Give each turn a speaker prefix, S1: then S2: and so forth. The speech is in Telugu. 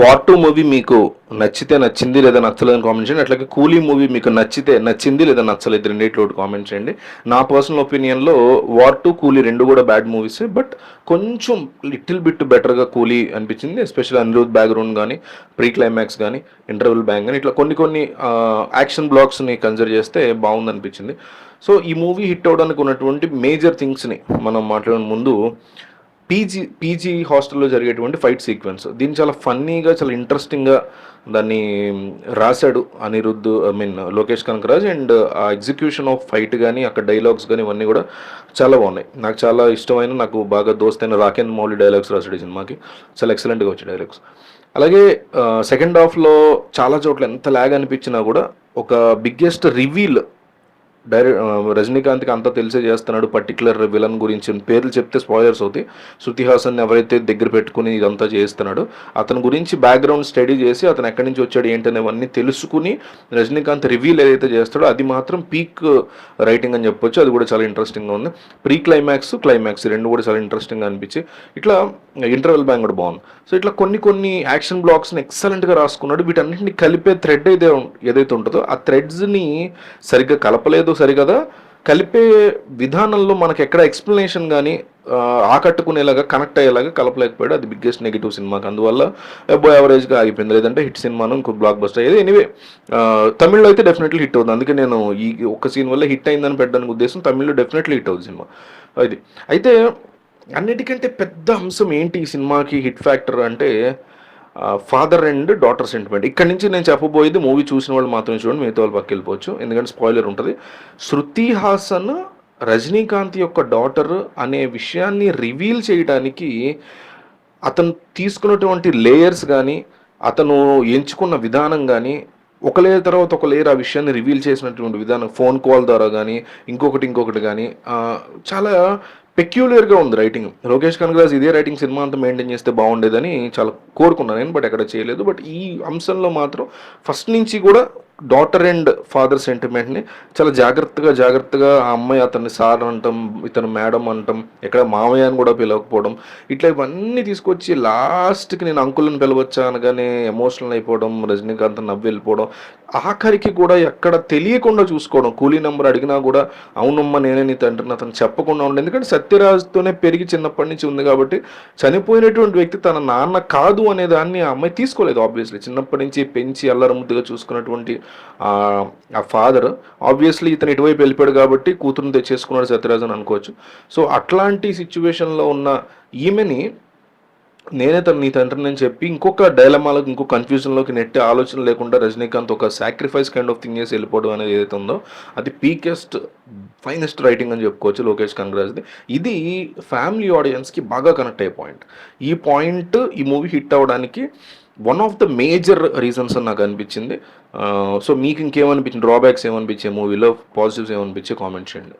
S1: వార్ టూ మూవీ మీకు నచ్చితే నచ్చింది లేదా నచ్చలేదని కామెంట్ చేయండి. అట్లాగే కూలీ మూవీ మీకు నచ్చితే నచ్చింది లేదా నచ్చలేదు రెండింటిలో ఒకటి కామెంట్ చేయండి. నా పర్సనల్ ఒపీనియన్లో వార్ టూ కూలీ రెండు కూడా బ్యాడ్ మూవీస్ బట్ కొంచెం లిటిల్ బిట్ బెటర్గా కూలీ అనిపించింది. ఎస్పెషల్ అనిరుద్ బ్యాక్గ్రౌండ్ కానీ ప్రీ క్లైమాక్స్ కానీ ఇంటర్వెల్ బ్యాంక్ కానీ ఇట్లా కొన్ని కొన్ని యాక్షన్ బ్లాక్స్ని కన్సిడర్ చేస్తే బాగుంది అనిపించింది. సో ఈ మూవీ హిట్ అవడానికి ఉన్నటువంటి మేజర్ థింగ్స్ని మనం మాట్లాడే ముందు పీజీ పీజీ హాస్టల్లో జరిగేటువంటి ఫైట్ సీక్వెన్స్. దీన్ని చాలా ఫన్నీగా చాలా ఇంట్రెస్టింగ్గా దాన్ని రాశాడు Anirudh I mean Lokesh Kanagaraj. And ఆ ఎగ్జిక్యూషన్ ఆఫ్ ఫైట్ కానీ అక్కడ డైలాగ్స్ కానీ ఇవన్నీ కూడా చాలా బాగున్నాయి. నాకు చాలా ఇష్టమైన నాకు బాగా దోస్తైన రాకేంద్ర మౌలి డైలాగ్స్ రాశాడు ఈ సినిమాకి. చాలా ఎక్సలెంట్గా వచ్చాయి డైలాగ్స్. అలాగే సెకండ్ హాఫ్లో చాలా చోట్ల ఎంత ల్యాగ్ అనిపించినా కూడా ఒక బిగ్గెస్ట్ రివీల్ డైరెక్ట్ రజనీకాంత్కి అంతా తెలిసే చేస్తున్నాడు పర్టికులర్ విలన్ గురించి. పేర్లు చెప్తే స్పాయిలర్స్ అవుతాయి. శృతి హాసన్ ఎవరైతే దగ్గర పెట్టుకుని ఇదంతా చేస్తున్నాడు అతని గురించి బ్యాక్గ్రౌండ్ స్టడీ చేసి అతను ఎక్కడి నుంచి వచ్చాడు ఏంటనేవన్నీ తెలుసుకుని రజనీకాంత్ రివీల్ ఏదైతే చేస్తాడో అది మాత్రం పీక్ రైటింగ్ అని చెప్పొచ్చు. అది కూడా చాలా ఇంట్రెస్టింగ్గా ఉంది. ప్రీ క్లైమాక్స్ క్లైమాక్స్ రెండు కూడా చాలా ఇంట్రెస్టింగ్గా అనిపించి ఇట్లా ఇంటర్వెల్ బ్యాంక్ కూడా బాగుంది. సో ఇట్లా కొన్ని కొన్ని యాక్షన్ బ్లాక్స్ని ఎక్సలెంట్గా రాసుకున్నాడు. వీటన్నింటిని కలిపే థ్రెడ్ అయితే ఏదైతే ఉంటుందో ఆ థ్రెడ్స్ని సరిగ్గా కలపలేదు సరిగదా. కలిపే విధానంలో మనకి ఎక్కడ ఎక్స్ప్లెనేషన్ కానీ ఆకట్టుకునేలాగా కనెక్ట్ అయ్యేలాగా కలపలేకపోయాడు. అది బిగ్గెస్ట్ నెగిటివ్ సినిమాకి అందువల్ల అబ్బో యావరేజ్గా ఆగిపోయింది. లేదంటే హిట్ సినిమాను ఇంకో బ్లాక్ బస్టర్ అయ్యేది ఎనీవే తమిళ్ళో అయితే డెఫినెట్లీ హిట్ అవుతుంది. అందుకే నేను ఈ ఒక్క సీన్ వల్ల హిట్ అయిందని పెట్టడానికి ఉద్దేశం తమిళ్ళో డెఫినెట్లీ హిట్ అవుతుంది సినిమా అది. అయితే అన్నిటికంటే పెద్ద అంశం ఏంటి ఈ సినిమాకి హిట్ ఫ్యాక్టర్ అంటే ఫాదర్ అండ్ డాటర్ సెంటిమెంట్ ఇక్కడ నుంచి నేను చెప్పబోయేది మూవీ చూసిన వాళ్ళు మాత్రమే చూడండి మిగతా వాళ్ళు పక్కకి వెళ్ళిపోవచ్చు. ఎందుకంటే స్పాయిలర్ ఉంటుంది. శృతి హాసన్ రజనీకాంత్ యొక్క డాటర్ అనే విషయాన్ని రివీల్ చేయడానికి అతను తీసుకున్నటువంటి లేయర్స్ కానీ అతను ఎంచుకున్న విధానం కానీ ఒక లేయర్ తర్వాత ఒక లేయర్ ఆ విషయాన్ని రివీల్ చేసినటువంటి విధానం ఫోన్ కాల్ ద్వారా కానీ ఇంకొకటి ఇంకొకటి కానీ చాలా పెక్యులర్గా ఉంది రైటింగ్ లోకేష్ కనగరాజ్ ఇదే రైటింగ్ సినిమా అంతా మెయింటైన్ చేస్తే బాగుండేదని చాలా కోరుకున్నాను నేను బట్ ఎక్కడ చేయలేదు. బట్ ఈ అంశంలో మాత్రం ఫస్ట్ నుంచి కూడా డాటర్ అండ్ ఫాదర్ సెంటిమెంట్ని చాలా జాగ్రత్తగా జాగ్రత్తగా ఆ అమ్మాయి అతన్ని సార్ అంటాం ఇతను మేడం అంటాం ఎక్కడ మామయ్య అని కూడా పిలవకపోవడం ఇట్లా ఇవన్నీ తీసుకొచ్చి లాస్ట్కి నేను అంకుల్ని పిలవచ్చా అనగానే ఎమోషనల్ అయిపోవడం రజనీకాంత్ నవ్వి వెళ్ళిపోవడం ఆఖరికి కూడా ఎక్కడ తెలియకుండా చూసుకోవడం కూలీ నెంబర్ అడిగినా కూడా అవునమ్మా నేనే నీ తండ్రిని అతను చెప్పకుండా ఉండే ఎందుకంటే సత్యరాజ్తోనే పెరిగి చిన్నప్పటి నుంచి ఉంది కాబట్టి చనిపోయినటువంటి వ్యక్తి తన నాన్న కాదు అనే దాన్ని ఆ అమ్మాయి తీసుకోలేదు ఆబ్వియస్లీ చిన్నప్పటి నుంచి పెంచి అల్లరముద్దుగా చూసుకున్నటువంటి ఆ ఫాదర్ ఆబ్వియస్లీ ఇతను ఇటువైపు వెళ్ళిపోయాడు కాబట్టి కూతురుని తెచ్చేసుకున్నాడు సత్యరాజ్ అని అనుకోవచ్చు. సో అట్లాంటి సిచ్యువేషన్లో ఉన్న ఈమెని నేనే తను నీ తండ్రిని అని చెప్పి ఇంకొక డైలమాలకు ఇంకో కన్ఫ్యూజన్లోకి నెట్టే ఆలోచన లేకుండా రజనీకాంత్ ఒక సాక్రిఫైస్ కైండ్ ఆఫ్ థింగ్ చేసి వెళ్ళిపోవడం అనేది ఏదైతే ఉందో అది పీకెస్ట్ ఫైనెస్ట్ రైటింగ్ అని చెప్పుకోవచ్చు లోకేష్ కనగరాజ్ది ఇది ఫ్యామిలీ ఆడియన్స్కి బాగా కనెక్ట్ అయ్యే పాయింట్ ఈ పాయింట్ ఈ మూవీ హిట్ అవ్వడానికి one of the major reasons అని నాకు అనిపించింది. Uh, సో మీకు ఇంకేమనిపించింది? డ్రాబ్యాక్స్ ఏమనిపించే మూవీలో పాజిటివ్స్ ఏమనిపించే కామెంట్ చేయండి.